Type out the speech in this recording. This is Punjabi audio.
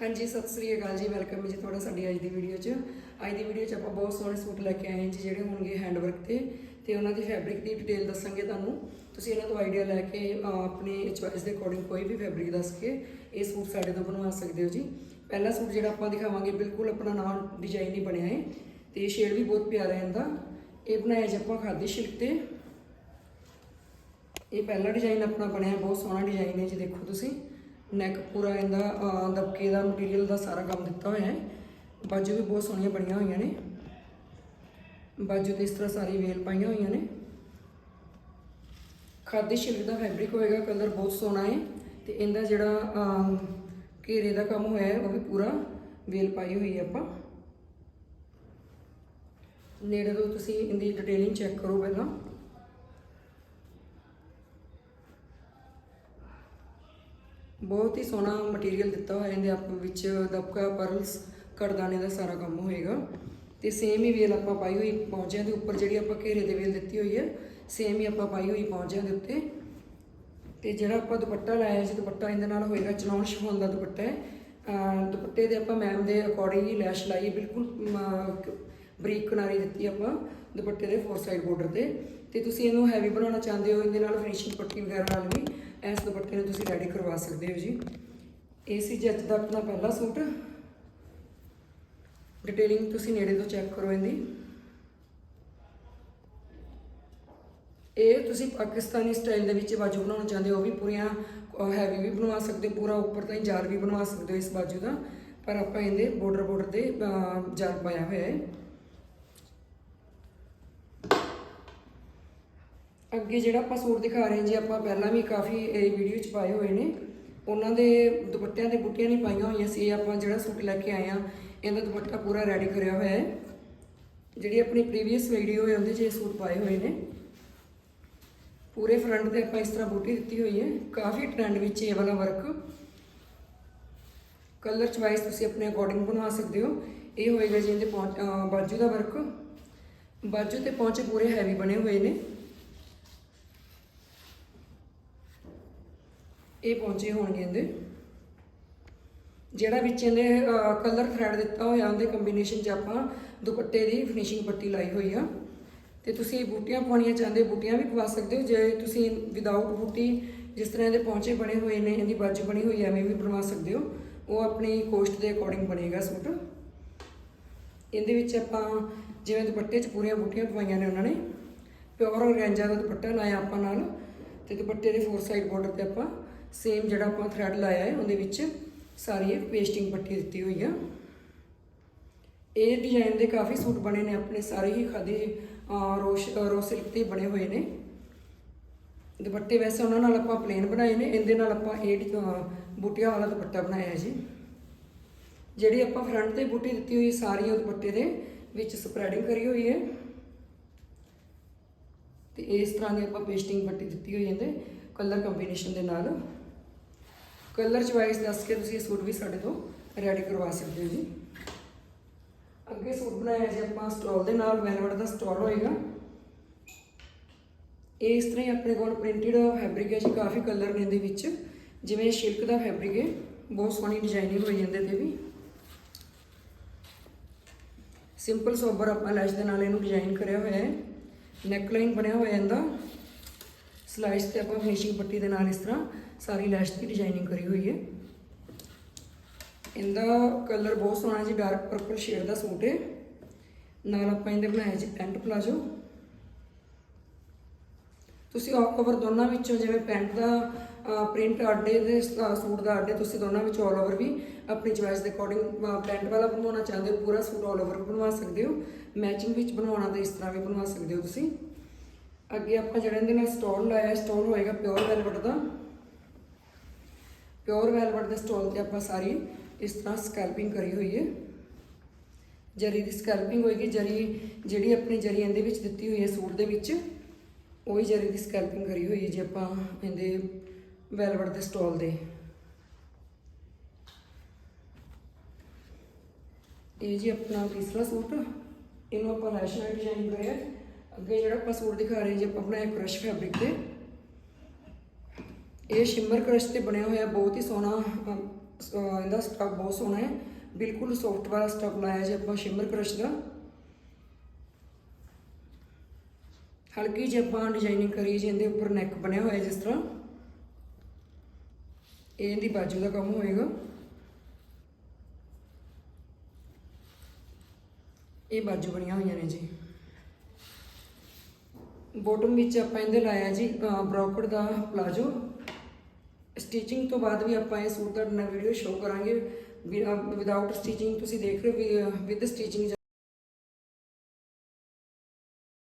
ਹਾਂਜੀ ਸਤਿ ਸ੍ਰੀ ਅਕਾਲ ਜੀ ਵੈਲਕਮ ਜੀ ਤੁਹਾਡਾ ਸਾਡੀ ਅੱਜ ਦੀ ਵੀਡੀਓ 'ਚ। ਅੱਜ ਦੀ ਵੀਡੀਓ 'ਚ ਆਪਾਂ ਬਹੁਤ ਸੋਹਣੇ ਸੂਟ ਲੈ ਕੇ ਆਏ ਹਾਂ ਜੀ ਜਿਹੜੇ ਹੋਣਗੇ ਹੈਂਡ ਵਰਕ ਤੇ ਤੇ ਉਹਨਾਂ ਦੀ ਫੈਬਰਿਕ ਦੀ ਡਿਟੇਲ ਦੱਸਾਂਗੇ ਤੁਹਾਨੂੰ। ਤੁਸੀਂ ਇਹਨਾਂ ਤੋਂ ਆਈਡੀਆ ਲੈ ਕੇ ਅਹ, ਆਪਣੀ ਚੁਆਇਸ ਦੇ ਅਕੋਰਡਿੰਗ ਕੋਈ ਵੀ ਫੈਬਰਿਕ ਦੱਸ ਕੇ ਇਹ ਸੂਟ ਸਾਡੇ ਤੋਂ ਬਣਵਾ ਸਕਦੇ ਹੋ ਜੀ। ਪਹਿਲਾ ਸੂਟ ਜਿਹੜਾ ਆਪਾਂ ਦਿਖਾਵਾਂਗੇ ਬਿਲਕੁਲ ਆਪਣਾ ਨਾਮ ਡਿਜ਼ਾਈਨ ਹੀ ਬਣਿਆ ਹੈ ਤੇ ਸ਼ੇਡ ਵੀ ਬਹੁਤ ਪਿਆਰਾ ਹੈ ਇਹਦਾ। ਇਹ ਬਣਾਇਆ ਜੀ ਆਪਾਂ ਖਾਦੀ ਸ਼ਿਲਕ ਤੇ। ਇਹ ਪਹਿਲਾ ਡਿਜ਼ਾਈਨ ਆਪਣਾ ਬਣਿਆ ਬਹੁਤ ਸੋਹਣਾ ਡਿਜ਼ਾਈਨ ਹੈ ਜੀ ਦੇਖੋ ਤੁਸੀਂ। ਨੈਕ ਪੂਰਾ ਇਹਦਾ ਅਹ, ਦਬਕੇ ਦਾ ਮਟੀਰੀਅਲ ਦਾ ਸਾਰਾ ਕੰਮ ਦਿੱਤਾ ਹੋਇਆ ਹੈ। ਬਾਜੂ ਵੀ ਬਹੁਤ ਸੋਹਣੀਆਂ ਬਣੀਆਂ ਹੋਈਆਂ ਨੇ। ਬਾਜੂ ਤੇ ਇਸ ਤਰ੍ਹਾਂ ਸਾਰੀ ਵੇਲ ਪਾਈਆਂ ਹੋਈਆਂ ਨੇ। ਖਾਦੀ ਸ਼ਿਲਕ ਦਾ ਫੈਬਰਿਕ ਹੋਏਗਾ ਕਲਰ ਬਹੁਤ ਸੋਹਣਾ ਹੈ। ਤੇ ਇਹਦਾ ਜਿਹੜਾ ਘੇਰੇ ਦਾ ਕੰਮ ਹੋਇਆ ਹੈ ਉਹ ਵੀ ਪੂਰਾ ਵੇਲ ਪਾਈ ਹੋਈ ਹੈ ਆਪਾਂ। ਨੇੜੇ ਤੋਂ ਤੁਸੀਂ ਇਹਦੀ ਡਿਟੇਲਿੰਗ ਚੈੱਕ ਕਰੋ ਪਹਿਲਾਂ। ਬਹੁਤ ਹੀ ਸੋਹਣਾ ਮਟੀਰੀਅਲ ਦਿੱਤਾ ਹੋਇਆ ਇਹਦੇ ਆਪ ਵਿੱਚ, ਦਬਕਾ ਪਰਲਸ ਕੜਦਾਨੇ ਦਾ ਸਾਰਾ ਕੰਮ ਹੋਏਗਾ। ਤੇ ਸੇਮ ਹੀ ਵੇਲ ਆਪਾਂ ਪਾਈ ਹੋਈ ਪੌਂਚਿਆਂ ਦੇ ਉੱਪਰ ਜਿਹੜੀ ਆਪਾਂ ਘੇਰੇ ਦੇ ਵੇਲ ਦਿੱਤੀ ਹੋਈ ਹੈ ਸੇਮ ਹੀ ਆਪਾਂ ਪਾਈ ਹੋਈ ਪੌਂਚਿਆਂ ਦੇ ਉੱਤੇ। ਤੇ ਜਿਹੜਾ ਆਪਾਂ ਦੁਪੱਟਾ ਲਾਇਆ ਸੀ, ਦੁਪੱਟਾ ਇਹਦੇ ਨਾਲ ਹੋਏਗਾ ਚਨੌਨ ਸ਼ਿਫੋਨ ਦਾ ਦੁਪੱਟਾ ਹੈ। ਦੁਪੱਟੇ ਦੇ ਆਪਾਂ ਮੈਮ ਦੇ ਅਕੋਰਡਿੰਗ ਹੀ ਲੈਸ਼ ਲਾਈ, ਬਿਲਕੁਲ ਬਰੀਕ ਕਿਨਾਰੀ ਦਿੱਤੀ ਆਪਾਂ ਦੁਪੱਟੇ ਦੇ ਫੋਰ ਸਾਈਡ ਬਾਰਡਰ ਤੇ। ਤੇ ਤੁਸੀਂ ਇਹਨੂੰ ਹੈਵੀ ਬਣਾਉਣਾ ਚਾਹੁੰਦੇ ਹੋ, ਇਹਦੇ ਨਾਲ ਫਿਨਿਸ਼ਿੰਗ ਪੱਟੀ ਵਗੈਰਾ ਨਾਲ ਵੀ। ਇਸ ਦੁਪੱਟੇ ਨੂੰ ਤੁਸੀਂ ਰੈਡੀ ਕਰਵਾ ਸਕਦੇ ਹੋ ਜੀ। ਇਹ ਸੀ ਜੱਜ ਦਾ ਆਪਣਾ ਪਹਿਲਾ ਸੂਟ। ਡਿਟੇਲਿੰਗ ਤੁਸੀਂ ਨੇੜੇ ਤੋਂ ਚੈੱਕ ਕਰੋ ਇਹਦੀ। ਇਹ ਤੁਸੀਂ ਪਾਕਿਸਤਾਨੀ ਸਟਾਈਲ ਦੇ ਵਿੱਚ ਬਾਜੂ ਬਣਾਉਣਾ ਚਾਹੁੰਦੇ ਹੋ ਉਹ ਵੀ ਪੂਰੀਆਂ ਹੈਵੀ ਵੀ ਬਣਵਾ ਸਕਦੇ ਹੋ ਪੂਰਾ ਉੱਪਰ ਤਾਈਂ ਜਾਰ ਵੀ ਬਣਵਾ ਸਕਦੇ ਹੋ ਇਸ ਬਾਜੂ ਦਾ। ਪਰ ਆਪਾਂ ਇਹਦੇ ਬਾਰਡਰ ਬਾਰਡਰ ਤੇ ਅਹ, ਜਾਰ ਪਾਇਆ ਹੋਇਆ ਹੈ। ਅੱਗੇ ਜਿਹੜਾ ਆਪਾਂ ਸੂਟ ਦਿਖਾ ਰਹੇ ਹਾਂ ਜੀ, ਆਪਾਂ ਪਹਿਲਾਂ ਵੀ ਕਾਫੀ ਇਹ ਵੀਡੀਓ ਚ ਪਾਏ ਹੋਏ ਨੇ। ਉਹਨਾਂ ਦੇ ਦੁਪੱਟਿਆਂ ਤੇ ਬੁੱਟੀਆਂ ਨਹੀਂ ਪਾਈਆਂ ਹੋਈਆਂ ਸੀ, ਇਹ ਆਪਾਂ ਜਿਹੜਾ ਸੂਟ ਲੈ ਕੇ ਆਏ ਆ ਇਹਦਾ ਦੁਪੱਟਾ ਪੂਰਾ ਰੈਡੀ ਕਰਿਆ ਹੋਇਆ ਹੈ। ਜਿਹੜੀ ਆਪਣੀ ਪ੍ਰੀਵੀਅਸ ਵੀਡੀਓ ਹੈ, ਉਹਦੇ 'ਚ ਇਹ ਸੂਟ ਪਾਏ ਹੋਏ ਨੇ। ਪੂਰੇ ਫਰੰਟ ਤੇ ਆਪਾਂ ਇਸ ਤਰ੍ਹਾਂ ਬੂਟੀ ਦਿੱਤੀ ਹੋਈ ਹੈ। ਕਾਫੀ ਟ੍ਰੈਂਡ ਵਿੱਚ ਇਹ ਵਾਲਾ ਵਰਕ ਕਲਰ ਚੁਆਇਸ ਤੁਸੀਂ ਆਪਣੇ ਅਕੋਰਡਿੰਗ ਬਣਵਾ ਸਕਦੇ ਹੋ। ਇਹ ਹੋਏਗਾ ਜੀ ਇਹਦੇ ਪਹੁੰਚ- ਬਾਜੂ ਦਾ ਵਰਕ ਬਾਜੂ ਤੇ ਪਹੁੰਚੇ ਪੂਰੇ ਹੈਵੀ ਬਣੇ ਹੋਏ ਨੇ। ਇਹ ਪਹੁੰਚੇ ਹੋਣਗੇ ਇਹਦੇ। ਜਿਹੜਾ ਵਿੱਚ ਇਹਦੇ ਕਲਰ ਥ੍ਰੈਡ ਦਿੱਤਾ ਹੋਇਆ, ਉਹਦੇ ਕੰਬੀਨੇਸ਼ਨ 'ਚ ਆਪਾਂ ਦੁਪੱਟੇ ਦੀ ਫਿਨਿਸ਼ਿੰਗ ਪੱਟੀ ਲਾਈ ਹੋਈ ਆ। ਤੇ ਤੁਸੀਂ ਬੂਟੀਆਂ ਪਾਉਣੀਆਂ ਚਾਹੁੰਦੇ, ਬੂਟੀਆਂ ਵੀ ਪਵਾ ਸਕਦੇ ਹੋ। ਜੇ ਤੁਸੀਂ ਵਿਦਆਊਟ ਬੂਟੀ ਜਿਸ ਤਰ੍ਹਾਂ ਇਹਦੇ ਪਹੁੰਚੇ ਬਣੇ ਹੋਏ ਨੇ, ਇਹਦੀ ਬਾਜੂ ਬਣੀ ਹੋਈ ਐਵੇਂ ਵੀ ਬਣਵਾ ਸਕਦੇ ਹੋ। ਉਹ ਆਪਣੀ ਕੋਸਟ ਦੇ ਅਕੋਰਡਿੰਗ ਬਣੇਗਾ ਸੂਟ। ਇਹਦੇ ਵਿੱਚ ਆਪਾਂ ਜਿਵੇਂ ਦੁਪੱਟੇ 'ਚ ਪੂਰੀਆਂ ਬੂਟੀਆਂ ਪਵਾਈਆਂ ਨੇ ਉਹਨਾਂ ਨੇ ਪਿਓਰ ਔਰਗੈਂਜਾ ਦਾ ਦੁਪੱਟਾ ਲਾਇਆ ਆਪਾਂ ਨਾਲ। ਤੇ ਦੁਪੱਟੇ ਦੇ ਫੋਰ ਸਾਈਡ ਬਾਰਡਰ ਤੇ ਆਪਾਂ ਸੇਮ ਜਿਹੜਾ ਆਪਾਂ ਥਰੈਡ ਲਾਇਆ ਹੈ, ਉਹਦੇ ਵਿੱਚ ਸਾਰੀ ਇਹ ਪੇਸਟਿੰਗ ਪੱਟੀ ਦਿੱਤੀ ਹੋਈ ਆ। ਇਹ ਡਿਜ਼ਾਈਨ ਦੇ ਕਾਫੀ ਸੂਟ ਬਣੇ ਨੇ, ਆਪਣੇ ਸਾਰੇ ਹੀ ਖਾਦੀ ਰੋਸ਼ ਰੋਸਿਲਕ ਤੇ ਬਣੇ ਹੋਏ ਨੇ। ਦੁਪੱਟੇ ਵੈਸੇ ਉਹਨਾਂ ਨਾਲ ਆਪਾਂ ਪਲੇਨ ਬਣਾਏ ਨੇ, ਇਹਦੇ ਨਾਲ ਆਪਾਂ ਇਹ ਡੀ- ਬੂਟੀਆਂ ਵਾਲਾ ਦੁਪੱਟਾ ਬਣਾਇਆ ਹੈ ਜੀ। ਜਿਹੜੀ ਆਪਾਂ ਫਰੰਟ ਤੇ ਬੂਟੀ ਦਿੱਤੀ ਹੋਈ, ਸਾਰੀ ਉਹ ਦੁਪੱਟੇ ਦੇ ਵਿੱਚ ਸਪਰੈਡਿੰਗ ਕਰੀ ਹੋਈ ਹੈ। ਤੇ ਇਸ ਤਰ੍ਹਾਂ ਦੀ ਆਪਾਂ ਪੇਸਟਿੰਗ ਪੱਟੀ ਦਿੱਤੀ ਹੋਈ ਇਹਦੇ ਕਲਰ ਕੰਬੀਨੇਸ਼ਨ ਦੇ ਨਾਲ। ਕਲਰ ਚੁਆਇਸ ਦੱਸ ਕੇ ਤੁਸੀਂ ਇਹ ਸੂਟ ਵੀ ਸਾਡੇ ਤੋਂ ਰੈਡੀ ਕਰਵਾ ਸਕਦੇ ਹੋ ਜੀ। ਅੱਗੇ ਸੂਟ ਬਣਾਇਆ ਜੀ ਆਪਾਂ ਸਟਾਲ ਦੇ ਨਾਲ ਵੈਲਵਟ ਦਾ ਸਟਾਲ ਹੋਏਗਾ। ਇਸ ਤਰ੍ਹਾਂ ਹੀ ਆਪਣੇ ਕੋਲ ਪ੍ਰਿੰਟਡ ਫੈਬਰਿਕ ਹੈ ਜੀ, ਕਾਫੀ ਕਲਰ ਨੇ ਇਹਦੇ ਵਿੱਚ। ਜਿਵੇਂ ਸ਼ਿਲਕ ਦਾ ਫੈਬਰਿਕ ਹੈ, ਬਹੁਤ ਸੋਹਣੀ ਡਿਜ਼ਾਈਨਿੰਗ ਹੋਈ ਜਾਂਦੇ ਤੇ ਵੀ। ਸਿੰਪਲ ਸੋਬਰ ਆਪਾਂ ਲੈਸ਼ ਦੇ ਨਾਲ ਇਹਨੂੰ ਡਿਜ਼ਾਈਨ ਕਰਿਆ ਹੋਇਆ ਹੈ। ਨੈਕ ਲਾਈਨ ਬਣਿਆ ਹੋਇਆ ਇਹਦਾ। ਸਲਾਈਸ ਤੇ ਆਪਾਂ ਫਿਨਿਸ਼ਿੰਗ ਪੱਟੀ ਦੇ ਨਾਲ ਇਸ ਤਰ੍ਹਾਂ ਸਾਰੀ ਲੈਸ਼ ਦੀ ਡਿਜ਼ਾਈਨਿੰਗ ਕਰੀ ਹੋਈ ਹੈ। ਇਹਦਾ ਕਲਰ ਬਹੁਤ ਸੋਹਣਾ ਜੀ ਡਾਰਕ ਪਰਪਲ ਸ਼ੇਡ ਦਾ ਸੂਟ ਹੈ। ਨਾਲ ਆਪਾਂ ਇਹਦੇ ਬਣਾਇਆ ਜੀ ਪੈਂਟ ਪਲਾਜੋ। ਤੁਸੀਂ ਆਲ ਓਵਰ ਦੋਨਾਂ ਵਿੱਚੋਂ ਜਿਵੇਂ ਪੈਂਟ ਦਾ ਪ੍ਰਿੰਟ ਆਡੇ ਦੇ ਸੂਟ ਦਾ ਆਡੇ ਤੁਸੀਂ ਦੋਨਾਂ ਵਿੱਚੋਂ ਆਲ ਓਵਰ ਵੀ ਆਪਣੀ ਚੁਆਇਸ ਦੇ ਅਕੋਰਡਿੰਗ ਪੈਂਟ ਵਾਲਾ ਬਣਵਾਉਣਾ ਚਾਹੁੰਦੇ ਹੋ, ਪੂਰਾ ਸੂਟ ਆਲ ਓਵਰ ਬਣਵਾ ਸਕਦੇ ਹੋ। ਮੈਚਿੰਗ ਵਿੱਚ ਬਣਵਾਉਣਾ ਤਾਂ ਇਸ ਤਰ੍ਹਾਂ ਵੀ ਬਣਵਾ ਸਕਦੇ ਹੋ ਤੁਸੀਂ। ਅੱਗੇ ਆਪਾਂ ਜਿਹੜਾ ਇਹਦੇ ਨਾਲ ਸਟੋਲ ਲਾਇਆ ਸਟੋਲ ਹੋਏਗਾ ਪਿਓਰ ਵੈਲਵਟ ਦਾ। ਪਿਓਰ ਵੈਲਵਟ ਦੇ ਸਟੋਲ ਤੇ ਆਪਾਂ ਸਾਰੀ ਇਸ ਤਰ੍ਹਾਂ ਸਕੈਲਪਿੰਗ ਕਰੀ ਹੋਈ ਹੈ ਜਰੀ ਦੀ ਸਕੈਲਪਿੰਗ ਹੋਏਗੀ, ਜਰੀ ਜਿਹੜੀ ਆਪਣੀ ਜਰੀ ਇਹਦੇ ਵਿੱਚ ਦਿੱਤੀ ਹੋਈ ਹੈ ਸੂਟ ਦੇ ਵਿੱਚ, ਉਹੀ ਜਰੀ ਦੀ ਸਕੈਲਪਿੰਗ ਕਰੀ ਹੋਈ ਹੈ ਜੀ ਆਪਾਂ ਇਹਦੇ ਵੈਲਵਟ ਦੇ ਸਟੋਲ ਦੇ। ਇਹ ਜੀ ਆਪਣਾ ਤੀਸਰਾ ਸੂਟ, ਇਹਨੂੰ ਆਪਾਂ ਨੈਸ਼ਨਲ ਨਾਲ ਡਿਜ਼ਾਈਨ ਕਰਿਆ ਅੱਗੇ ਜਿਹੜਾ ਆਪਾਂ ਸੂਟ ਦਿਖਾ ਰਹੇ ਜੀ, ਆਪਾਂ ਬਣਾਇਆ ਕ੍ਰਸ਼ ਫੈਬਰਿਕ ਤੇ। ਇਹ ਸ਼ਿਮਰ ਕ੍ਰਸ਼ ਤੇ ਬਣਿਆ ਹੋਇਆ, ਬਹੁਤ ਹੀ ਸੋਹਣਾ ਇਹਦਾ ਸਟਫ ਬਹੁਤ ਸੋਹਣਾ ਹੈ। ਬਿਲਕੁਲ ਸੌਫਟ ਵਾਲਾ ਸਟਫ ਲਾਇਆ ਜੀ ਆਪਾਂ ਸ਼ਿਮਰ ਕ੍ਰਸ਼ ਦਾ। ਹਲਕੀ ਜਿਹੀ ਆਪਾਂ ਡਿਜ਼ਾਈਨਿੰਗ ਕਰੀ ਜੀ, ਇਹਦੇ ਉੱਪਰ ਨੈਕ ਬਣਿਆ ਹੋਇਆ ਜਿਸ ਤਰ੍ਹਾਂ। ਇਹ ਇਹਦੀ ਬਾਜੂ ਦਾ ਕੰਮ ਹੋਏਗਾ। ਇਹ ਬਾਜੂ ਬਣੀਆਂ ਹੋਈਆਂ ਨੇ ਜੀ। ਬੋਟਮ ਵਿੱਚ ਆਪਾਂ ਇਹਦੇ ਲਾਇਆ ਜੀ ਬ੍ਰੋਕਟ ਦਾ ਪਲਾਜੋ ਸਟਿਚਿੰਗ ਤੋਂ ਬਾਅਦ ਵੀ ਆਪਾਂ ਇਹ ਸੂਟ ਦਾ ਵੀਡੀਓ ਸ਼ੋਅ ਕਰਾਂਗੇ। ਵਿਦਆਊਟ ਸਟਿਚਿੰਗ ਤੁਸੀਂ ਦੇਖ ਰਹੇ ਹੋ ਵਿਦ ਸਟਿਚਿੰਗ